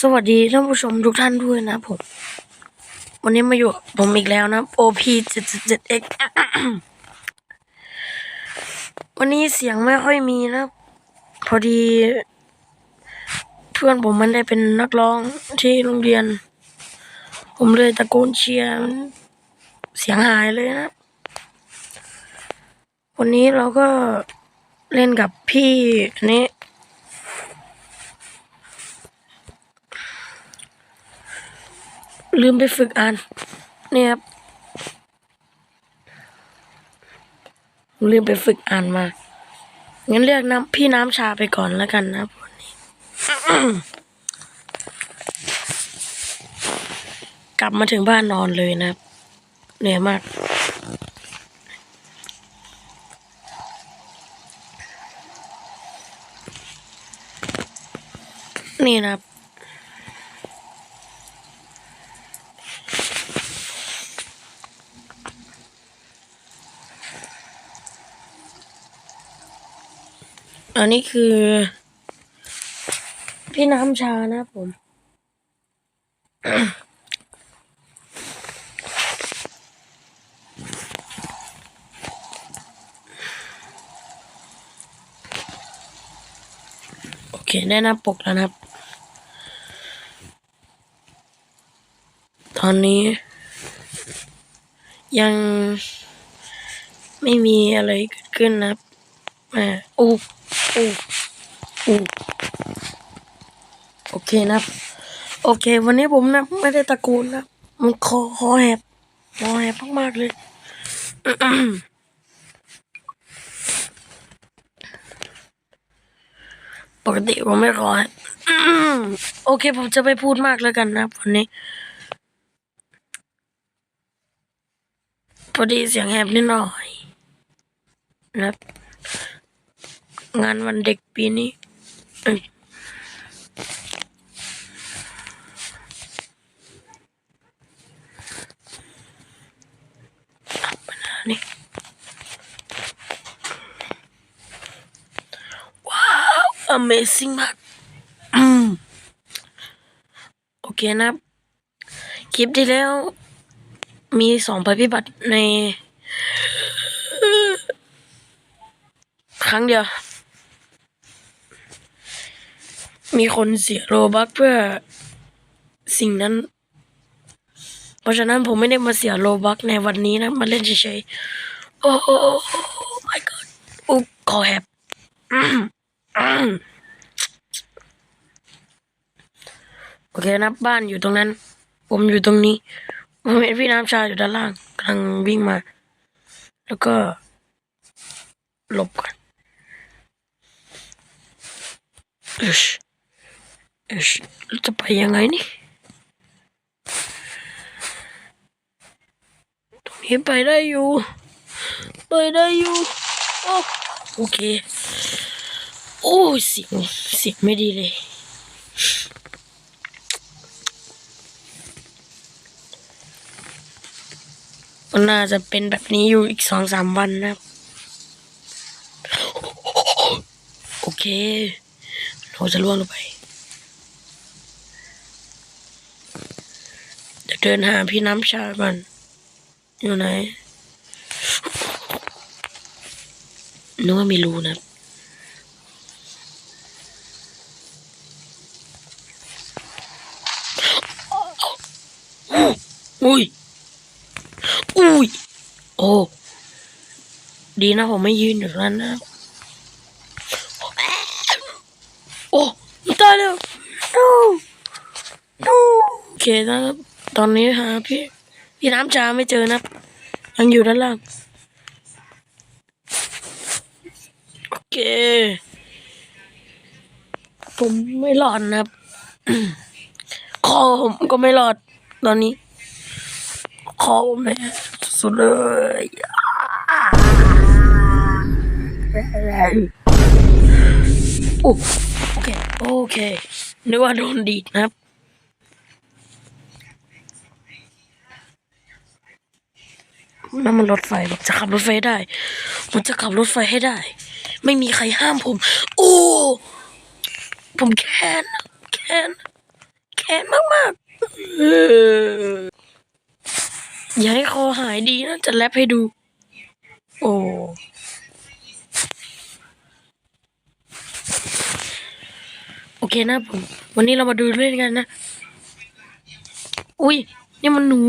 สวัสดีท่านผู้ชมทุกท่านด้วยนะผม วันนี้มาอยู่ผมอีกแล้วนะ OP 7 7 X วันนี้เสียงไม่ค่อยมีนะ พอดี เพื่อนผมมันได้เป็นนักร้องที่โรงเรียน ผมเลยตะโกนเชียร์เสียงหายเลยนะ วันนี้เราก็เล่นกับพี่อัน ลืมไปฝึกอ่านเนี่ยครับลืมไปฝึกอ่านมา งั้นเรียกน้ำพี่น้ำชาไปก่อนแล้วกันนะครับวันนี้ กลับมาถึงบ้านนอนเลยนะเหนื่อยมาก นี่นะครับ อันนี้คือ พี่น้ำชานะผม โอเค ได้หน้าปกแล้วนะครับ ตอนนี้ ยังไม่มีอะไรเกิดขึ้นนะครับอ่าอู้ อู้อู้โอเคนะโอเค วันนี้ผมนะไม่ได้ตะโกนนะมันคอคอแหบคอแหบมากๆเลยปกติผมไม่คอแหบโอเค ผมจะไปพูดมากแล้วกันนะวันนี้พอดีเสียงแหบนิดหน่อยนะครับ งานวันเด็กปีนี้เอ้ยอะปัญหานี่ว้าว Amazing มากอืมโอเคนะครับคลิปที่แล้วมีสองภัยพิบัติใน ครั้งเดียว มีคนเสียโลบักเพื่อสิ่งนั้น เพราะฉะนั้นผมไม่ได้มาเสียโลบักในวันนี้นะ มาเล่นเฉยๆ โอ้โห my god อุ๊บคอแหบโอเคนะบ้านอยู่ตรงนั้น ผมอยู่ตรงนี้ ผมเห็นพี่น้ำชาอยู่ด้านล่างกำลังวิ่งมา แล้วก็หลบก่อนอชเอช จะไปยังไงนี่ ตรงนี้ไปได้อยู่ ไปได้อยู่โอ้โอเค โอ้เสียงเสียงไม่ดีเลยมันน่าจะเป็นแบบนี้อยู่อีกสองสามวันนะโอเค เราจะล่วงลงไปจะ เดินหาพี่น้ำชาก่อน อยู่ไหนนึกว่ามีรูนะอุ้ย อุ้ย โอ้ ดีนะผมไม่ยืนอยู่นั้นนะ โอ้ตายแล้ว no no โอเคนะครับ ตอนนี้หาพี่พี่น้ำชาไม่เจอนะยังอยู่ด้านล่างโอเค ผมไม่รอดนะครับคอผมก็ไม่รอดตอนนี้ คอผมเนี่ยสุดเลยโอ้โอเค โอเคนึกว่าโดนดีดนะครับ นั่นมันรถไฟผมจะขับรถไฟได้ผมจะขับรถไฟให้ได้ ไม่มีใครห้ามผม โอ้ผมแค้นแค้นแค้นมากๆเออย่าให้คอหายดีนะจะแรปให้ดู โอ้โอเคนะผม วันนี้เรามาดูเล่นกันนะ อุ้ยนี่มันหนู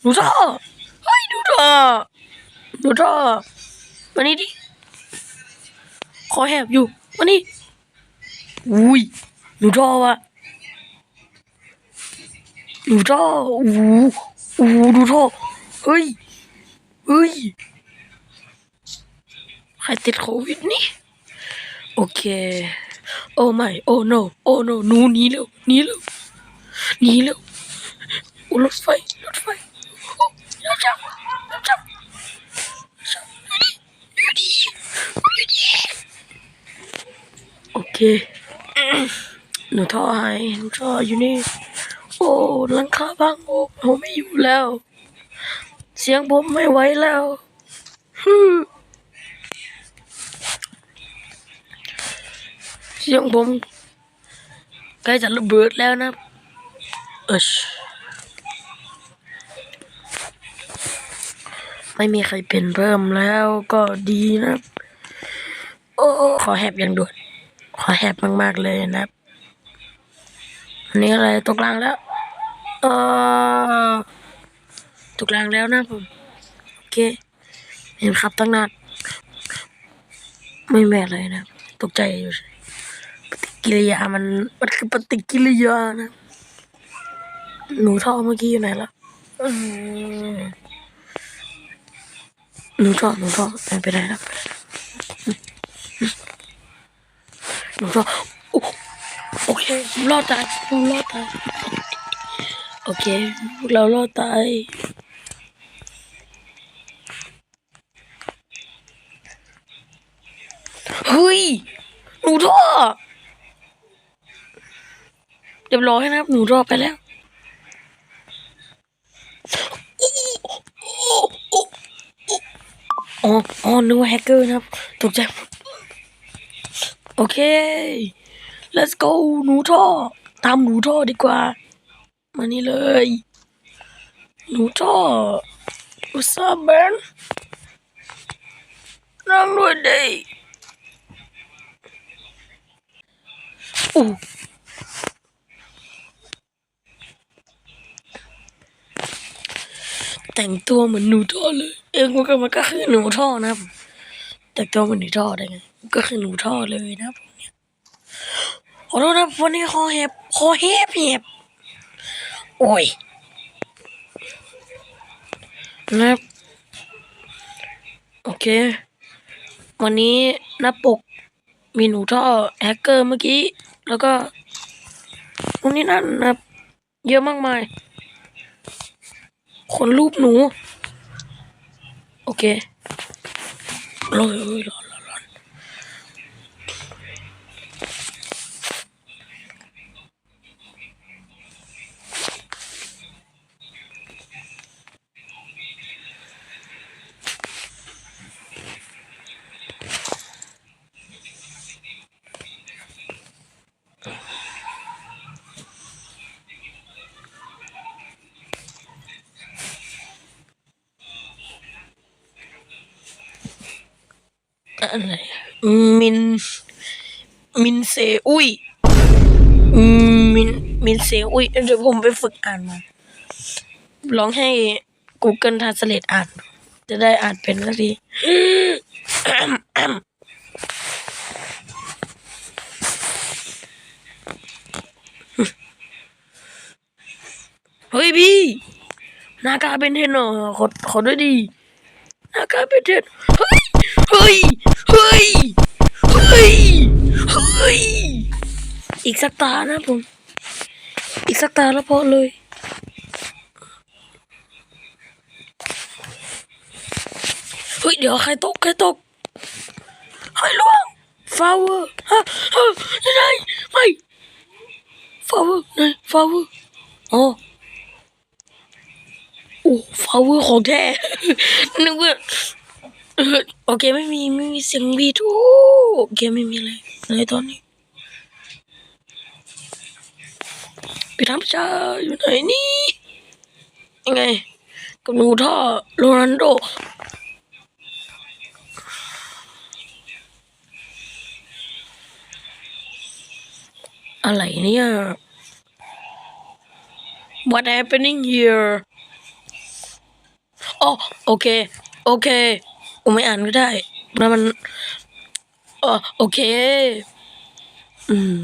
หนูท่อเฮ้ยหนู ท่อหนูท่อมานี่ดิขอแหบอยู่มานี่อุ้ยหนูท่อวะหนูท่อโอ้โหดูท่อเฮ้ยเฮ้ยใครติดโควิดนี่โอเค โอ้ไม่โอ้ no โอ้ no หนูหนีเร็วหนีเร็วหนีเร็วรถไฟ รถไฟโอ้รถจับรถจับอยู่ดีอยู่ดีอยู่ดีโอ เค หนูท่อหายหนูท่ออยู่นี่ โอ้หลังคาพังโอ้ผมไม่อยู่แล้ว เสียงผมไม่ไหวแล้วฮึเสียงผมใกล้จะระเบิดแล้วนะเอชไม่มีใครเป็นเพิ่มแล้วก็ดีนะ โอ้ ขอแหบอย่างด่วน ขอแหบมากๆเลยนะครับอันนี้อะไรตกรางแล้วเออตกรางแล้วนะผมโอเค เห็นครับตั้งนานไม่แม่อะไรนะตกใจอยู่เฉยปฏิกิริยามันมันคือปฏิกิริยานะหนูท่อเมื่อกี้อยู่ไหนละหนูท่อหนูท่อไปไปไหนแล้ว หนแล้วหนูท่อโอ้โอเครอดตายผมรอดตาย โอเค เรารอดตายเฮ้ย หนูท่อเรียบร้อยนะครับ หนูรอดไปแล้วอ๋ออ๋อนึกว่าแฮกเกอร์นะครับ ตกใจ โอเค let's go หนูท่อตามหนูท่อดีกว่า มานี่เลย หนูท่อ What's up man นั่งด้วยดิอู้แต่งตัวเหมือนหนูท่อเลย เองมันก็มันก็คือหนูท่อนะครับ แต่งตัวเหมือนหนูท่อได้ไง ก็คือหนูท่อเลยนะผมเนี่ยขอโทษนะครับวันนี้คอแหบคอแหบแหบโอ้ยนับโอเค วันนี้หน้าปกมีหนูท่อแฮกเกอร์เมื่อกี้ แล้วก็วันนี้นั่นนะครับเยอะมากมาย คนรูปหนู โอเครอรอ อรอรออะไรมิน มินเซอุยมิน มินเซอุยเดี๋ยวผมไปฝึกอ่านมาลองให้ Google Translate อ่าน จะได้อ่านเป็นสักทีเฮ้ยพี่หนากาเป็นเทนเหรอขอขอด้วยดีหนากาเป็นเทนเฮ้ยเฮ้ย ฮ้ย เฮ้ย เฮ้ย อีกสักตานะผม อีกสักตาแล้วพอเลย เฮ้ย เดี๋ยวใครตก ใครตกใครล่วงฟาวเวอร์ฮะฮะยังไงไม่ฟาวเวอร์ไหนฟาวเวอร์อ๋อโอ้ฟาวเวอร์ของแท้นึกว่า โอเคไม่มีไม่มีเสียงบีทูโอเคไม่มีอะไรอะไรตอนนี้พี่ทัพชาอยู่ไหนนี่ยังไงกับหนูท่อโรนัลโดอะไรเนี่ย What happening here อ๋อโอเค โอเค ผมไม่อ่านก็ได้แล้วมันอ๋อโอเค อืม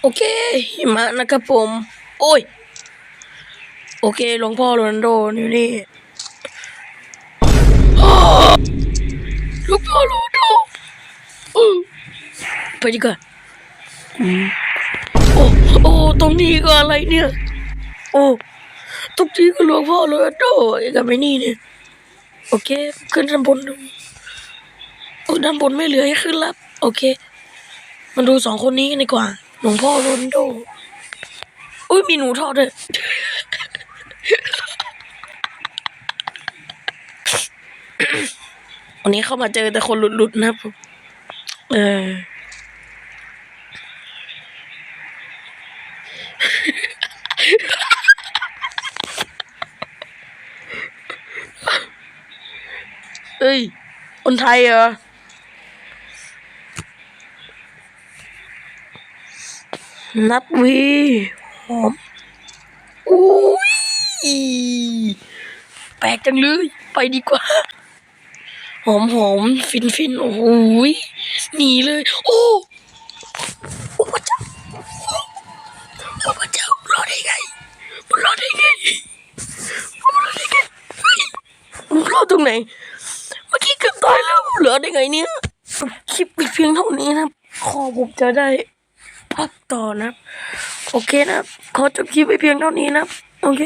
โอเคหิมะนะครับผม โอ้ย โอเคหลวงพ่อโรนัลโดอยู่นี่หลวงพ่อโรนัลโดเออ ดีกว่าโอ้โอ้ตรงนี้ก็อะไรเนี่ย โอ้ตรงนี้ก็หลวงพ่อโรนัลโดไอ้กับไอ้นี่เนี่ยโอเค ขึ้นด้านบนดูโอ้ด้านบนไม่เหลือให้ขึ้นแล้วโอเคมาดูสองคนนี้กันดีกว่า หลวงพ่อโรนโดอุ้ยมีหนูทอดด้วยวันนี้เข้ามาเจอแต่คนหลุดๆนะครับผมเออ เอ้ย คนไทยเหรอ นัดวีหอมอุ้ยแปลกจังเลย ไปดีกว่า หอมหอมฟินฟินโอ้ยหนีเลย โอ้โอ้พระเจ้าโอ้พระเจ้ารอดได้ไงมันรอดได้ไงมันรอดได้ไงเฮ้ยมันรอดตรงไหน เหลือได้ไงเนี่ยคลิปเพียงเท่านี้นะขอผมจะได้พักต่อนะ โอเคนะ ขอจบคลิปไปเพียงเท่านี้นะ โอเค